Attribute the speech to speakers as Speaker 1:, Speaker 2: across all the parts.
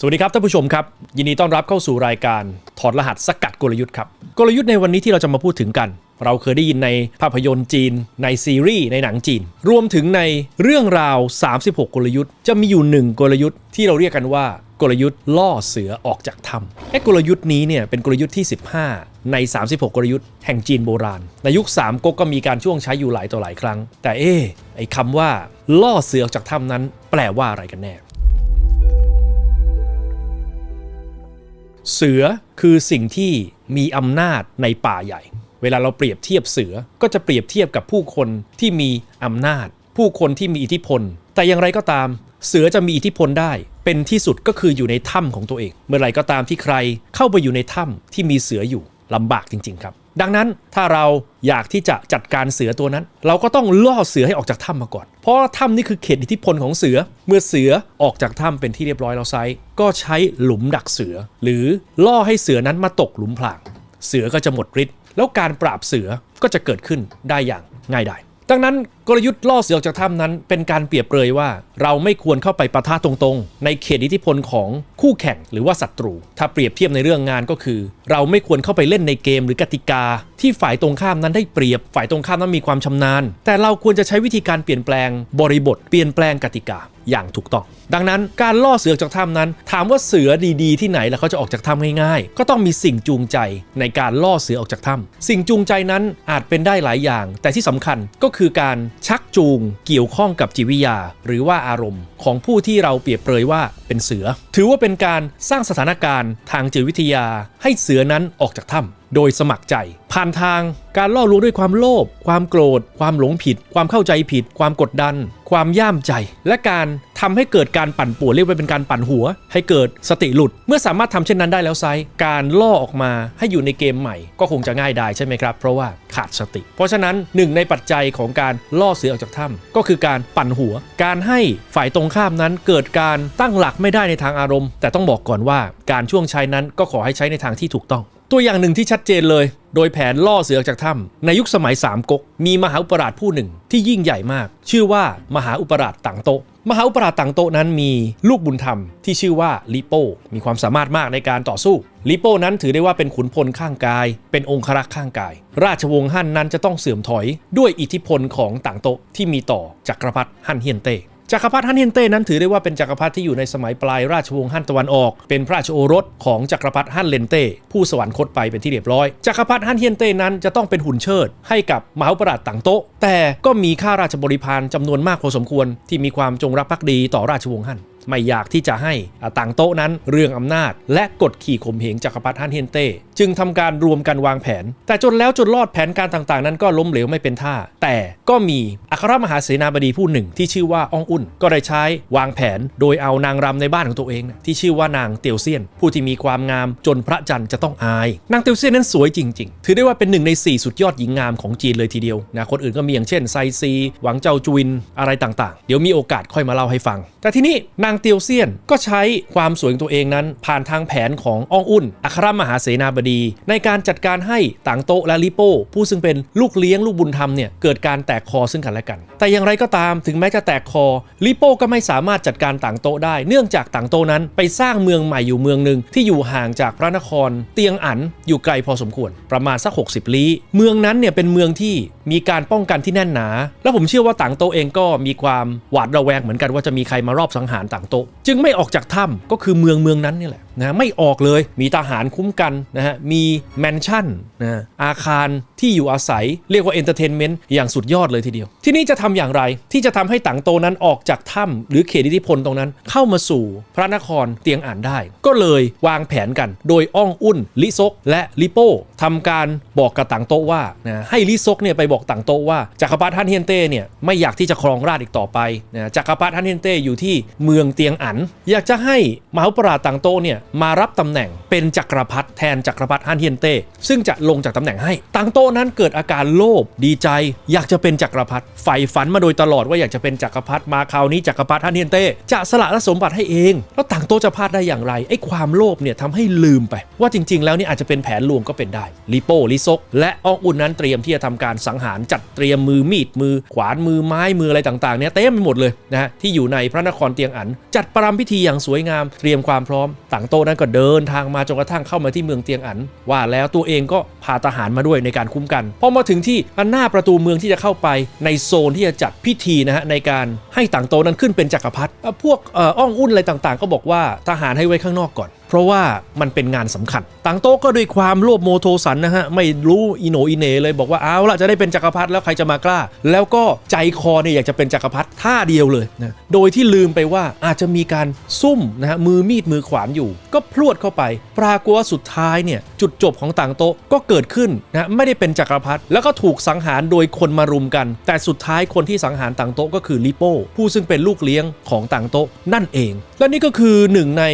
Speaker 1: สวัสดีครับท่านผู้ชมครับ ยินดีต้อนรับเข้าสู่รายการถอดรหัสสกัดกลยุทธ์ครับกลยุทธ์ในวันนี้ที่เราจะมาพูดถึงกัน เราเคยได้ยินในภาพยนตร์จีน ในซีรีส์ในหนังจีน รวมถึงในเรื่องราว 36 กลยุทธ์ จะมีอยู่หนึ่งกลยุทธ์ที่เราเรียกกันว่ากลยุทธ์ล่อเสือออกจากถ้ำไอ้กลยุทธ์นี้เนี่ยเป็นกลยุทธ์ที่ 15 ใน 36 กลยุทธ์แห่งจีนโบราณ ในยุค3ก๊กก็มีการช่วงใช้อยู่หลายต่อหลายครั้ง แต่เอ๊ไอ้คำว่าล่อเสือออกจากถ้ำนั้น แปลว่าอะไรกันแน่ เสือคือสิ่งที่มีอำนาจในป่าใหญ่ เวลาเราเปรียบเทียบเสือก็จะเปรียบเทียบกับผู้คนที่มีอำนาจ ผู้คนที่มีอิทธิพล แต่อย่างไรก็ตาม เสือจะมีอิทธิพลได้ เป็นที่สุดก็คืออยู่ในถ้ำของตัวเอง เมื่อไรก็ตามที่ใครเข้าไปอยู่ในถ้ำที่มีเสืออยู่ลำบากจริง ๆ ครับ ดังนั้นถ้าเราอยากที่จะจัดการเสือตัวนั้น เราก็ต้องล่อเสือให้ออกจากถ้ำมาก่อน เพราะถ้ำนี่คือเขตอิทธิพลของเสือ เมื่อเสือออกจากถ้ำเป็นที่เรียบร้อยแล้วไซก็ใช้หลุมดักเสือ หรือล่อให้เสือนั้นมาตกหลุมพราง เสือก็จะหมดฤทธิ์แล้วการปราบเสือก็จะเกิดขึ้นได้อย่างง่ายดาย ดังนั้นกลยุทธ์ล่อเสือออกจากถ้ำนั้น เป็นการเปรียบเปรยว่า เราไม่ควรเข้าไปปะทะตรงๆ ในเขตอิทธิพลของคู่แข่งหรือว่าศัตรู ถ้าเปรียบเทียบในเรื่องงานก็คือ เราไม่ควรเข้าไปเล่นในเกมหรือกติกา ที่ฝ่ายตรงข้ามนั้นได้เปรียบฝ่ายตรงข้ามนั้นมีความชำนาญ แต่เราควรจะใช้วิธีการเปลี่ยนแปลงบริบทเปลี่ยนแปลงกติกาอย่างถูกต้องดังนั้นการล่อเสือออกจากถ้ำนั้น ถามว่าเสือดีๆ ที่ไหนแล้วเขาจะออกจากถ้ำง่ายๆ ก็ต้องมีสิ่งจูงใจในการล่อเสือออกจากถ้ำสิ่งจูงใจนั้นอาจเป็นได้หลายอย่าง แต่ที่สำคัญก็คือการชักจูงเกี่ยวข้องกับจิตวิทยา หรือว่าอารมณ์ ของผู้ที่เราเปรียบเปรยว่าเป็นเสือ ถือว่าเป็นการสร้างสถานการณ์ทางจิตวิทยา ให้เสือนั้นออกจากถ้ำโดยสมัครใจ ผ่านทางการล่อลวงด้วยความโลภความโกรธ ความหลงผิด ความเข้าใจผิด ความกดดัน ความย่ามใจ และการ ทำให้เกิดการปั่นป่วนเรียกว่าเป็นการปั่นหัว ให้เกิดสติหลุด เมื่อสามารถทำเช่นนั้นได้แล้วไซการล่อออกมาให้อยู่ในเกมใหม่ ก็คงจะง่ายได้ใช่ไหมครับ เพราะว่าขาดสติ เพราะฉะนั้นหนึ่งในปัจจัยของการล่อเสือออกจากถ้ำก็คือการปั่นหัว การให้ฝ่ายตรงข้ามนั้นเกิดการตั้งหลักไม่ได้ในทางอารมณ์ แต่ต้องบอกก่อนว่าการช่วงใช้นั้นก็ขอให้ใช้ในทางที่ถูกต้องตัวอย่างหนึ่งที่ชัดเจนเลย โดยแผนล่อเสือออกจากถ้ำในยุคสมัยสามก๊กมีมหาอุปราชผู้หนึ่งที่ยิ่งใหญ่มาก ชื่อว่ามหาอุปราชต่างโต มหาอุปราชต่างโตนั้นมีลูกบุญธรรมที่ชื่อว่าลิโป้มีความสามารถมากในการต่อสู้ลิโป้นั้นถือได้ว่าเป็นขุนพลข้างกาย เป็นองครักษ์ข้างกาย ราชวงศ์ฮั่นนั้นจะต้องเสื่อมถอย ด้วยอิทธิพลของต่างโตที่มีต่อจักรพรรดิฮั่นเฮียนเต้ จักรพรรดิฮั่นเฮนเต้นั้นถือได้ว่าเป็นจักรพรรดิที่อยู่ในสมัยปลายราชวงศ์ฮั่นตะวันออก เป็นพระราชโอรสของจักรพรรดิฮั่นเลนเต้ผู้สวรรคตไปเป็นที่เรียบร้อย จักรพรรดิฮั่นเฮนเต้นั้นจะต้องเป็นหุ่นเชิด ให้กับมหาปราชต่างโต๊ะ แต่ก็มีข้าราชบริพารจำนวนมากพอสมควรที่มีความจงรักภักดีต่อราชวงศ์ฮั่น ไม่อยากที่จะให้ต่างโต๊ะนั้นเรื่องอำนาจ และกดขี่ข่มเหงจักรพรรดิฮั่นเฮนเต้จึงทำการรวมกันวางแผน แต่จนแล้วจนรอดแผนการต่างๆ นั้นก็ล้มเหลวไม่เป็นท่า แต่ก็มีอัครมหาเสนาบดีผู้หนึ่งที่ชื่อว่าอองอุ่น ก็ได้ใช้วางแผนโดยเอานางรำในบ้านของตัวเองนะที่ชื่อว่านางเตียวเซียน ผู้ที่มีความงามจนพระจันทร์จะต้องอาย นางเตียวเซียนนั้นสวยจริง ๆ ถือได้ว่าเป็นหนึ่งใน 4 สุดยอดหญิงงามของจีนเลยทีเดียวนะคนอื่นก็มีอย่างเช่นไซซี หวังเจ้าจุวินอะไรต่างๆ เดี๋ยวมีโอกาสค่อยมาเล่าให้ฟัง แต่ที่นี่นางเตียวเซียนก็ใช้ความสวยของตัวเองนั้น ผ่านทางแผนของอองอุ่น อัครมหาเสนาบดี ในการจัดการให้ต่างโตและลิโป้ ผู้ซึ่งเป็นลูกเลี้ยงลูกบุญธรรมเนี่ยเกิดการแตกคอซึ่งกันและกัน แต่อย่างไรก็ตามถึงแม้จะแตกคอลิโป้ก็ไม่สามารถจัดการต่างโตได้ เนื่องจากต่างโตนั้นไปสร้างเมืองใหม่อยู่เมืองหนึ่งที่อยู่ห่างจากพระนคร เตียงอันอยู่ไกลพอสมควร ประมาณสัก 60 ลี้ เมืองนั้นเนี่ยเป็นเมืองที่มีการป้องกันที่แน่นหนา และผมเชื่อว่าต่างโตเองก็มีความหวาดระแวงเหมือนกันว่าจะมีใครมารอบสังหารต่างโตะจึงไม่ออกจากถ้ำก็คือเมืองเมืองนั้นนี่แหละ นะไม่ออกเลยมีทหารคุ้มกันนะฮะมีแมนชั่นนะอาคารที่อยู่อาศัยเรียกว่าเอนเตอร์เทนเมนต์อย่างสุดยอดเลยทีเดียว ที่นี่จะทำอย่างไรที่จะทำให้ต่างโตนั้นออกจากถ้ำหรือเขตอิทธิพลตรงนั้น เข้ามาสู่พระนครเตียงอ่านได้ ก็เลยวางแผนกัน โดยอ้องอุ่นลิซก และลิโป้ทำการบอกกับต่างโตว่านะให้ลิซกเนี่ยไปบอกต่างโตว่าจักรพรรดิฮันเฮียนเต้เนี่ยไม่อยากที่จะครองราชอีกต่อไปนะจักรพรรดิฮันเฮียนเต้อยู่ที่เมืองเตียงอัน อยากจะให้มหาอุปราชต่างโตเนี่ยมารับตำแหน่งเป็นจักรพรรดิแทนจักรพรรดิฮั่นเฮียนเต้ซึ่งจะลงจากตำแหน่งให้ตังโต้นั้นเกิดอาการโลภดีใจ อยากจะเป็นจักรพรรดิใฝ่ฝันมาโดยตลอดว่าอยากจะเป็นจักรพรรดิมาคราวนี้จักรพรรดิฮั่นเฮียนเต้จะสละรสมบัติให้เอง แล้วตังโต้จะพลาดได้อย่างไรไอ้ความโลภเนี่ยทำให้ลืมไป ว่าจริง ๆ แล้วนี่อาจจะเป็นแผนลวงก็เป็นได้ลิโป้ลิซกและอองอุ่นนั้นเตรียมที่จะทำการสังหารจัดเตรียมมือมีดมือ ขวานมือไม้มืออะไรต่างๆเนี่ยเต็มไปหมดเลยนะฮะที่อยู่ในพระนครเตียงอัน จัดประรำพิธีอย่างสวยงามเตรียมความพร้อมตังโตนั้นก็เดินทางมาจนกระทั่งเข้ามาที่เมืองเตียงอัน ว่าแล้วตัวเองก็พาทหารมาด้วยในการคุ้มกันพอมาถึงที่หน้าประตูเมืองที่จะเข้าไปในโซนที่จะจัดพิธีนะฮะในการให้ต่างโตนั้นขึ้นเป็นจักรพรรดิพวกอ่ออ้องอุ่นอะไรต่างๆ ก็บอกว่าทหารให้ไว้ข้างนอกก่อน เพราะว่ามันเป็นงานสำคัญตังโต๊ะก็ด้วยความโลภโมโทสันนะฮะ ไม่รู้อีโนอีเนเลยบอกว่าเอาละจะได้เป็นจักรพรรดิแล้วใครจะมากล้า แล้วก็ใจคอเนี่ยอยากจะเป็นจักรพรรดิท่าเดียวเลยนะโดยที่ลืมไปว่าอาจจะมีการซุ่มนะฮะมือมีดมือขวานอยู่ ก็พรวดเข้าไป ปรากฏว่าสุดท้ายเนี่ยจุดจบของต่างโต๊ะก็เกิดขึ้นนะไม่ได้เป็นจักรพรรดิแล้วก็ถูกสังหารโดยคนมารุมกัน แต่สุดท้ายคนที่สังหารต่างโต๊ะก็คือลิโป้ผู้ซึ่งเป็นลูกเลี้ยงของต่างโต๊ะนั่นเอง และนี่ก็คือหนึ่งใน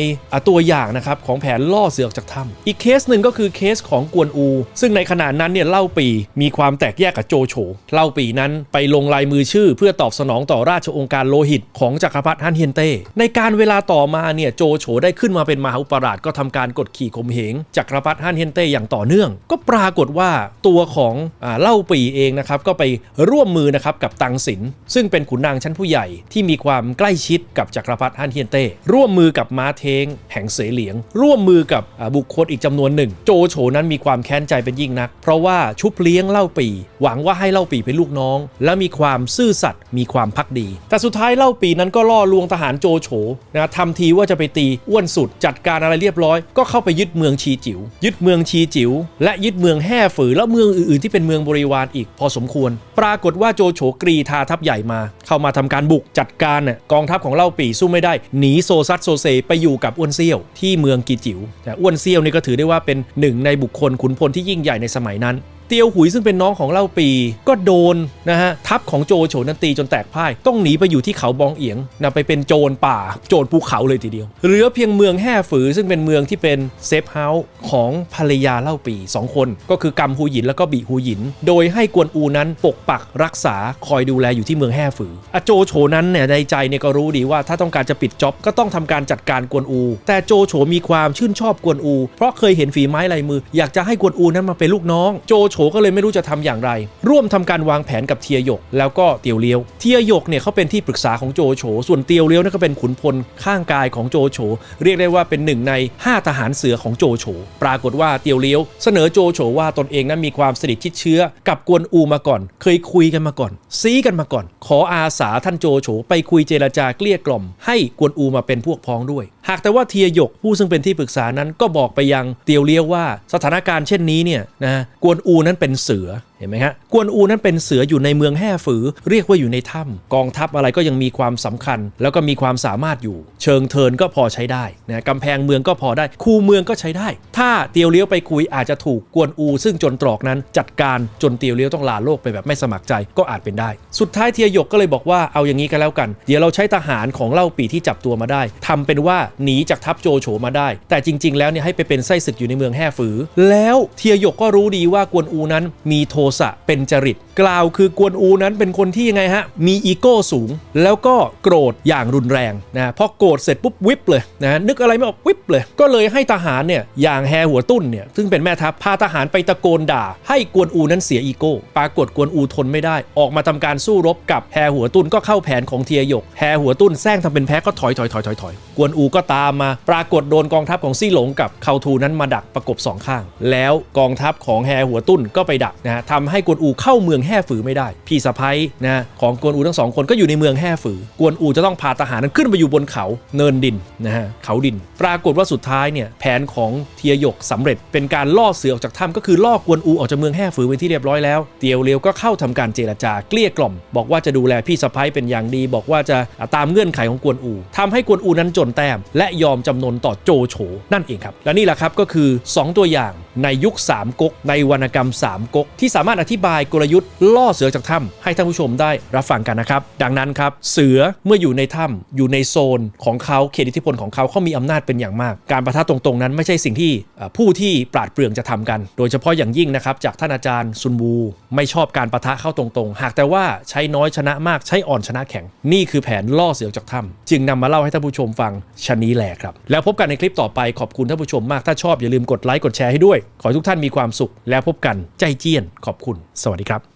Speaker 1: ตัวอย่างนะครับของแผนล่อเสือกจากถ้ำอีกเคสหนึ่งก็คือเคสของกวนอู ซึ่งในขณะนั้นเนี่ยเล่าปีมีความแตกแยกกับโจโฉเล่าปีนั้นไปลงลายมือชื่อ เพื่อตอบสนองต่อราชองค์การโลหิต ของจักรพรรดิฮั่นเฮียนเต้ในการเวลาต่อมาเนี่ยโจโฉได้ขึ้นมาเป็นมหาอุปราชก็ทำการกดขี่ข่มเหงจักรพรรดิฮั่นเฮียนเต้อย่างต่อเนื่อง ก็ปรากฏว่าตัวของอเล่าปีเองนะครับก็ไปร่วมมือนะครับกับตังสิน ซึ่งเป็นขุนนางชั้นผู้ใหญ่ที่มีความใกล้ชิดกับจักรพรรดิฮั่นเฮียนเต้ร่วมมือกับม้าเทงแห่งเสเหลียง ร่วมมือกับบุคคลอีกจำนวนหนึ่ง โจโฉนั้นมีความแค้นใจเป็นยิ่งนัก เพราะว่าชุบเลี้ยงเล่าปี หวังว่าให้เล่าปีเป็นลูกน้อง และมีความซื่อสัตย์มีความพักดี แต่สุดท้ายเล่าปีนั้นก็ล่อลวงทหารโจโฉนะทำทีว่าจะไปตีอ้วนสุดจัดการอะไรเรียบร้อย ก็เข้าไปยึดเมืองชีจิ๋วยึดเมืองชีจิ๋วและยึดเมืองแห่ฝือและเมืองอื่นๆที่เป็นเมืองบริวารอีกพอสมควร ปรากฏว่าโจโฉกรีธาทัพใหญ่มา เข้ามาทำการบุกจัดการน่ะกองทัพของเล่าปีสู้ไม่ได้หนีโซซัดโซเซไปอยู่กับอ้วนเซี่ยวที่เมืองกีจิ๋วแต่อ้วนเซี่ยวนี่ก็ถือได้ว่าเป็นหนึ่งในบุคคลขุนพลที่ยิ่งใหญ่ในสมัยนั้น ตียวหุยซึ่งเป็นน้องของเล่าปี ก็โดนนะฮะทัพของโจโฉนันตีจนแตกพ่าย ต้องหนีไปอยู่ที่เขาบองเอียงนะไปเป็นโจรป่า โจรภูเขาเลยทีเดียว เหลือเพียงเมืองแห่ฝือซึ่งเป็นเมืองที่เป็นเซฟเฮาส์ของภรรยาเล่าปี 2 คน ก็คือกัมฮูหยินแล้วก็บีฮูหยิน โดยให้กวนอูนั้นปกปักรักษาคอยดูแลอยู่ที่เมืองแห่ฝืออโจโฉนั้นเนี่ยในใจเนี่ยก็รู้ดีว่าถ้าต้องการจะปิดจ็อบก็ต้องทำการจัดการกวนอู แต่โจโฉมีความชื่นชอบกวนอู เพราะเคยเห็นฝีไม้ลายมือ อยากจะให้กวนอูนั้นมาเป็นลูกน้อง โจโฉก็เลยไม่รู้จะทำอย่างไร ร่วมทำการวางแผนกับเทียหยก แล้วก็เตียวเลี้ยว เทียหยกเนี่ยเขาเป็นที่ปรึกษาของโจโฉ ส่วนเตียวเลี้ยวนั่นก็เป็นขุนพลข้างกายของโจโฉ เรียกได้ว่าเป็นหนึ่งใน 5 ทหารเสือของโจโฉ ปรากฏว่าเตียวเลี้ยว เสนอโจโฉว่าตนเองนั้นมีความสนิทชิดเชื้อ กับกวนอูมาก่อน เคยคุยกันมาก่อน ซีกันมาก่อน ขออาสาท่านโจโฉไปคุยเจรจาเกลี้ยกล่อม ให้กวนอูมาเป็นพวกพ้องด้วยหากแต่ว่าเทียหยกผู้ซึ่งเป็นที่ปรึกษานั้นก็บอกไปยังเตียวเลี้ยวว่าสถานการณ์เช่นนี้เนี่ยนะกวนอูนั้นเป็นเสือ เห็นไหมฮะกวนอูนั้นเป็นเสืออยู่ในเมืองแห่ฝือ เรียกว่าอยู่ในถ้ำกองทัพอะไรก็ยังมีความสำคัญ แล้วก็มีความสามารถอยู่ เชิงเทินก็พอใช้ได้นะกำแพงเมืองก็พอได้ คูเมืองก็ใช้ได้ ถ้าเตียวเลี้ยวไปคุยอาจจะถูกกวนอู ซึ่งจนตรอกนั้นจัดการจนเตียวเลี้ยวต้องลาโลกไปแบบไม่สมัครใจก็อาจเป็นได้ สุดท้ายเทียหยกก็เลยบอกว่าเอาอย่างนี้กันแล้วกัน เดี๋ยวเราใช้ทหารของเล่าปีที่จับตัวมาได้ทำเป็นว่าหนีจากทัพโจโฉมาได้ แต่จริง ๆ แล้วเนี่ยให้ไปเป็นไส้ศึกอยู่ในเมืองแห่ฝือ แล้วเทียหยกก็รู้ดีว่ากวนอูนั้นมีโทสะเป็นจริต กล่าวคือกวนอูนั้นเป็นคนที่ยังไงฮะ มีอีโก้สูง แล้วก็โกรธอย่างรุนแรงนะพอโกรธเสร็จปุ๊บวิบเลยนะนึกอะไรไม่ออกวิบเลย ก็เลยให้ทหารเนี่ยอย่างแฮหัวตุ้นเนี่ยซึ่งเป็นแม่ทัพพาทหารไปตะโกนด่า ให้กวนอูนั้นเสียอีโก้ ปรากฏกวนอูทนไม่ได้ ออกมาทำการสู้รบกับแฮหัวตุ้นก็เข้าแผนของเทียหยกแฮหัวตุ้นแซงทำเป็นแพ้ก็ถอยถอยถอยถอยถอยกวนอูก็ตามมา ปรากฏโดนกองทัพของซี่หลงกับเขาทูนั้นมาดักประกบสองข้าง แล้วกองทัพของแฮหัวตุ้นก็ไปดักนะฮะทำให้กวนอูเข้าเมืองแห่ฝือไม่ได้ พี่สะพ้ยนะของกวนอูทั้งสองคนก็อยู่ในเมืองแห่ฝือกวนอูจะต้องพาทหารนั้นขึ้นไปอยู่บนเขาเนินดินนะฮะเขาดิน ปรากฏว่าสุดท้ายเนี่ยแผนของเทียหยกสำเร็จเป็นการล่อเสือออกจากถ้ำก็คือล่อกวนอูออกจากเมืองแห่ฝือเป็นที่เรียบร้อยแล้วเตียวเลียวก็เข้าทำการเจรจาเกลี้ยกล่อม บอกว่าจะดูแลพี่สะพ้ยเป็นอย่างดี บอกว่าจะตามเงื่อนไขของกวนอูทำให้กวนอูนั้นจนแต้ม และยอมจำนนต่อโจโฉนั่นเองครับและนี่แหละครับก็คือ 2 ตัวอย่างในยุคสามก๊กในวรรณกรรมสามก๊กที่สามารถอธิบายกลยุทธ์ล่อเสือจากถ้ำให้ท่านผู้ชมได้รับฟังกันนะครับ ดังนั้นครับเสือเมื่ออยู่ในถ้ำอยู่ในโซนของเขาเขตอิทธิพลของเขาเขามีอำนาจเป็นอย่างมาก การประทะตรงๆ นั้นไม่ใช่สิ่งที่ผู้ที่ปราดเปรื่องจะทำกัน โดยเฉพาะอย่างยิ่งนะครับจากท่านอาจารย์ซุนวูไม่ชอบการประทะเข้าตรงๆ หากแต่ว่าใช้น้อยชนะมากใช้อ่อนชนะแข็ง นี่คือแผนล่อเสือจากถ้ำจึงนำมาเล่าให้ท่านผู้ชมฟังชะนี้แหละครับแล้วพบกันในคลิปต่อไปขอบคุณท่านผู้ชมมากถ้าชอบอย่าลืมกดไลค์กดแชร์ให้ด้วยขอให้ทุกท่านมีความสุขแล้วพบกันใจเจี้ยนขอบคุณ สวัสดีครับ